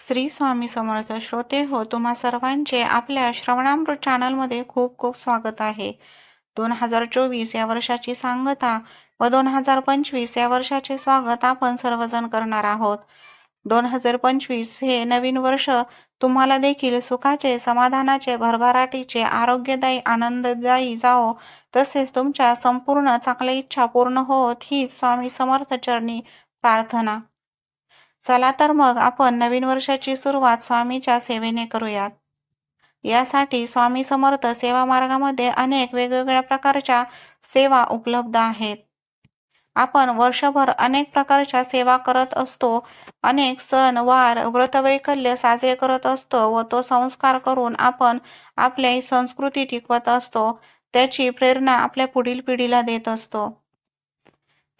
श्री स्वामी समर्थ श्रोते हो तुम्हा सर्वांचे आपल्या श्रवणामृत चॅनलमध्ये खूप खूप स्वागत आहे. दोन हजार चोवीस या वर्षाची सांगता व दोन हजार पंचवीस या वर्षाचे स्वागत आपण सर्वजण करणार आहोत. दोन हजार पंचवीस हे नवीन वर्ष तुम्हाला देखील सुखाचे समाधानाचे भरभराटीचे आरोग्यदायी आनंददायी जावो तसेच तुमच्या संपूर्ण चांगल्या इच्छा पूर्ण होत ही स्वामी समर्थ चरणी प्रार्थना. चला तर मग आपण नवीन वर्षाची सुरुवात स्वामीच्या सेवेने करूयात. यासाठी स्वामी समर्थ सेवा मार्गामध्ये अनेक वेगवेगळ्या प्रकारच्या सेवा उपलब्ध आहेत. आपण वर्षभर अनेक प्रकारच्या सेवा करत असतो अनेक सण वार व्रतवैकल्य साजरे करत असतो व तो संस्कार करून आपण आपली संस्कृती टिकवत असतो त्याची प्रेरणा आपल्या पुढील पिढीला देत असतो.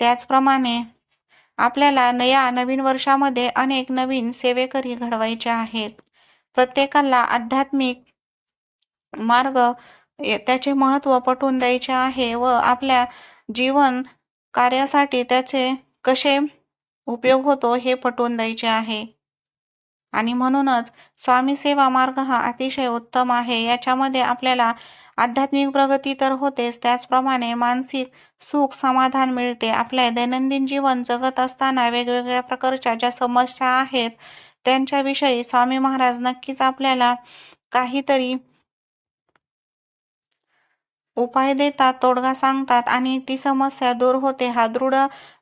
त्याचप्रमाणे आपल्याला नया नवीन वर्षामध्ये अनेक नवीन सेवेकरी घडवायचे आहेत. प्रत्येकाला आध्यात्मिक मार्ग त्याचे महत्त्व पटवून द्यायचे आहे व आपल्या जीवन कार्यासाठी त्याचे कसे उपयोग होतो हे पटवून द्यायचे आहे. आणि म्हणूनच स्वामी सेवा मार्ग हा अतिशय उत्तम आहे. याच्यामध्ये आपल्याला आध्यात्मिक प्रगती तर होतेच त्याचप्रमाणे मानसिक सुख समाधान मिळते. आपल्या दैनंदिन जीवन जगत असताना वेगवेगळ्या प्रकारच्या ज्या समस्या आहेत त्यांच्याविषयी स्वामी महाराज नक्कीच आपल्याला काहीतरी उपाय देतात तोडगा सांगतात आणि ती समस्या दूर होते. हा दृढ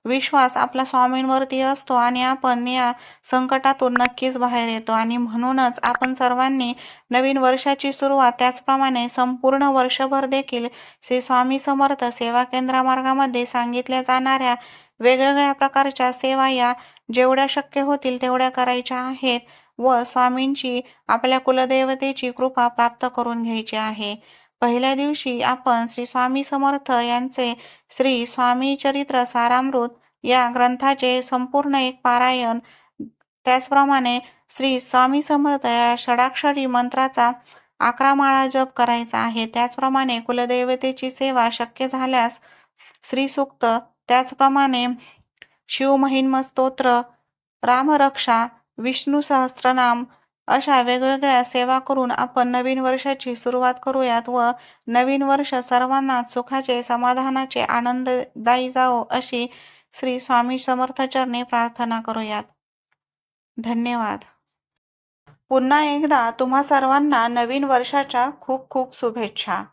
विश्वास आपला स्वामींवरती असतो आणि आपण या संकटातून नक्कीच बाहेर येतो. आणि म्हणूनच आपण सर्वांनी नवीन वर्षाची सुरुवात त्याचप्रमाणे संपूर्ण वर्षभर देखील श्री स्वामी समर्थ सेवा केंद्र मार्गामध्ये सांगितल्या जाणाऱ्या वेगवेगळ्या प्रकारच्या सेवा या जेवढ्या शक्य होतील तेवढ्या करायच्या आहेत व स्वामींची आपल्या कुलदेवतेची कृपा प्राप्त करून घ्यायची आहे. पहिल्या दिवशी आपण श्री स्वामी समर्थ यांचे श्री स्वामी चरित्र सारामृत या ग्रंथाचे संपूर्ण एक पारायण त्याचप्रमाणे श्री स्वामी समर्थ या षडाक्षरी मंत्राचा अकरा माळा जप करायचा आहे. त्याचप्रमाणे कुलदैवतेची सेवा शक्य झाल्यास श्रीसूक्त त्याचप्रमाणे शिवमहिन्म स्तोत्र रामरक्षा विष्णू सहस्रनाम अशा वेगवेगळ्या सेवा करून आपण नवीन वर्षाची सुरुवात करूयात व नवीन वर्ष सर्वांना सुखाचे समाधानाचे आनंददायी जावो अशी श्री स्वामी समर्थचरणी प्रार्थना करूयात. धन्यवाद. पुन्हा एकदा तुम्हा सर्वांना नवीन वर्षाच्या खूप खूप शुभेच्छा.